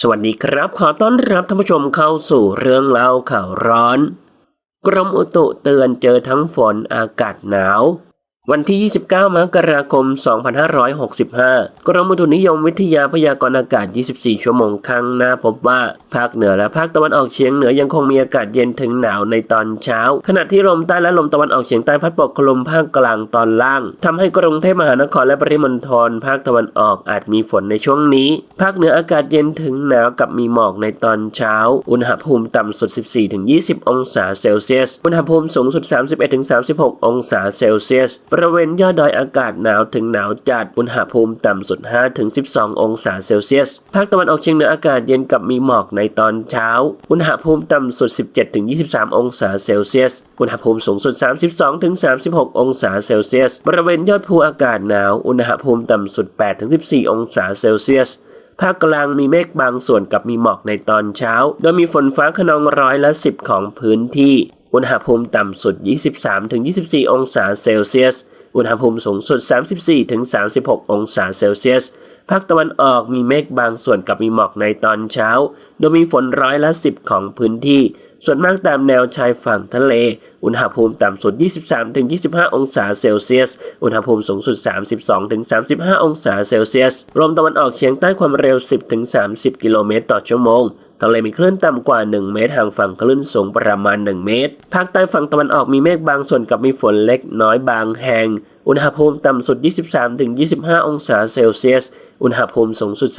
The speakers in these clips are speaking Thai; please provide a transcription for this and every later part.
สวัสดีครับ ขอต้อนรับท่านผู้ชมเข้าสู่เรื่องเล่าข่าวร้อน กรมอุตุเตือนเจอทั้งฝนอากาศหนาว วันที่ 29 มกราคม 2565 กรมอุตุนิยมวิทยาพยากรณ์อากาศ 24 ชั่วโมงข้างหน้าพบว่า ภาคเหนือและภาคตะวันออกเฉียงเหนือยังคงมีอากาศเย็นถึงหนาวในตอนเช้า ขณะที่ลมใต้และลมตะวันออกเฉียงใต้พัดปกคลุมภาคกลางตอนล่างทำให้กรุงเทพมหานครและปริมณฑลภาคตะวันออกอาจมีฝนในช่วงนี้ ภาคเหนืออากาศเย็นถึงหนาวกับมีหมอกในตอนเช้า อุณหภูมิต่ำสุด 14-20 องศาเซลเซียส อุณหภูมิสูงสุด 31-36 องศาเซลเซียสบริเวณยอดดอยอากาศหนาวถึงหนาวจัด อุณหภูมิต่ำสุด 5-12 องศาเซลเซียส ภาคตะวันออกเฉียงเหนืออากาศเย็นกับมีหมอกในตอนเช้า อุณหภูมิต่ำสุด 17-23 องศาเซลเซียส อุณหภูมิสูงสุด 32-36 องศาเซลเซียส บริเวณยอดภูอากาศหนาว อุณหภูมิต่ำสุด 8-14 องศาเซลเซียสภาคกลางมีเมฆบางส่วนกับมีหมอกในตอนเช้า โดยมีฝนฟ้าขนองร้อยละ 10 ของพื้นที่ อุณหภูมิต่ำสุด 23-24 องศาเซลเซียส อุณหภูมิสูงสุด 34-36 องศาเซลเซียส ภาคตะวันออกมีเมฆบางส่วนกับมีหมอกในตอนเช้า โดยมีฝนร้อยละ 10 ของพื้นที่ ส่วนมากตามแนวชายฝั่งทะเล อุณหภูมิต่ำสุด 23-25 องศาเซลเซียส อุณหภูมิสูงสุด 32-35 องศาเซลเซียส ลมตะวันออกเฉียงใต้ความเร็ว 10-30 กิโลเมตรต่อชั่วโมงทะเลมีคลื่นต่ำกว่า 1 เมตรห่างฝั่งคลื่นสูงประมาณ 1 เมตร ภาคใต้ฝั่งตะวันออกมีเมฆบางส่วนกับมีฝนเล็กน้อยบางแห่ง อุณหภูมิต่ำสุด 23-25 องศาเซลเซียส อุณหภูมิสูงสุด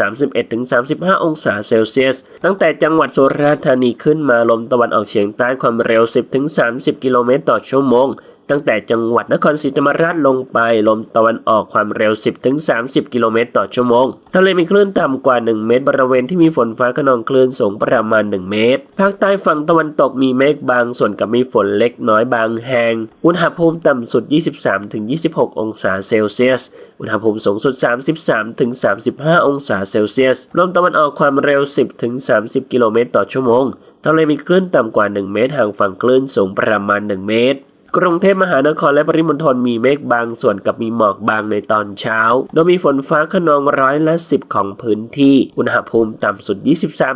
31-35 องศาเซลเซียส ตั้งแต่จังหวัดสุราษฎร์ธานีขึ้นมาลมตะวันออกเฉียงใต้ความเร็ว 10-30 กิโลเมตรต่อชั่วโมง ตั้งแต่จังหวัดนครศรีธรรมราชลงไปลมตะวันออกความเร็ว 10-30 กิโลเมตรต่อชั่วโมง ทะเลมีคลื่นต่ำกว่า 1 เมตร บริเวณที่มีฝนฟ้าขนองคลื่นสูงประมาณ 1 เมตร ภาคใต้ฝั่งตะวันตกมีเมฆบางส่วนกับมีฝนเล็กน้อยบางแห่ง อุณหภูมิต่ำสุด 23-26 องศาเซลเซียส อุณหภูมิสูงสุด 33-35 องศาเซลเซียส ลมตะวันออกความเร็ว 10-30 กิโลเมตรต่อชั่วโมง ทะเลมีคลื่นต่ำกว่า 1 เมตรห่างฝั่งคลื่นสูงประมาณ 1 เมตร กรุงเทพมหานครและปริมณฑลมีเมฆบางส่วนกับมีหมอกบางในตอนเช้า โดยมีฝนฟ้าขนองร้อยละ10ของพื้นที่ อุณหภูมิต่ำสุด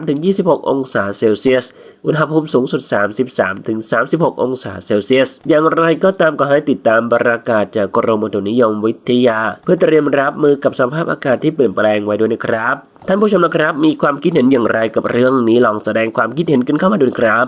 23-26 องศาเซลเซียส อุณหภูมิสูงสุด 33-36 องศาเซลเซียส อย่างไรก็ตามก็ให้ติดตามประกาศจากกรมอุตุนิยมวิทยา เพื่อเตรียมรับมือกับสภาพอากาศที่เปลี่ยนแปลงไว้ด้วยนะครับ ท่านผู้ชมนะครับ มีความคิดเห็นอย่างไรกับเรื่องนี้ลองแสดงความคิดเห็นกันเข้ามาดูนะครับ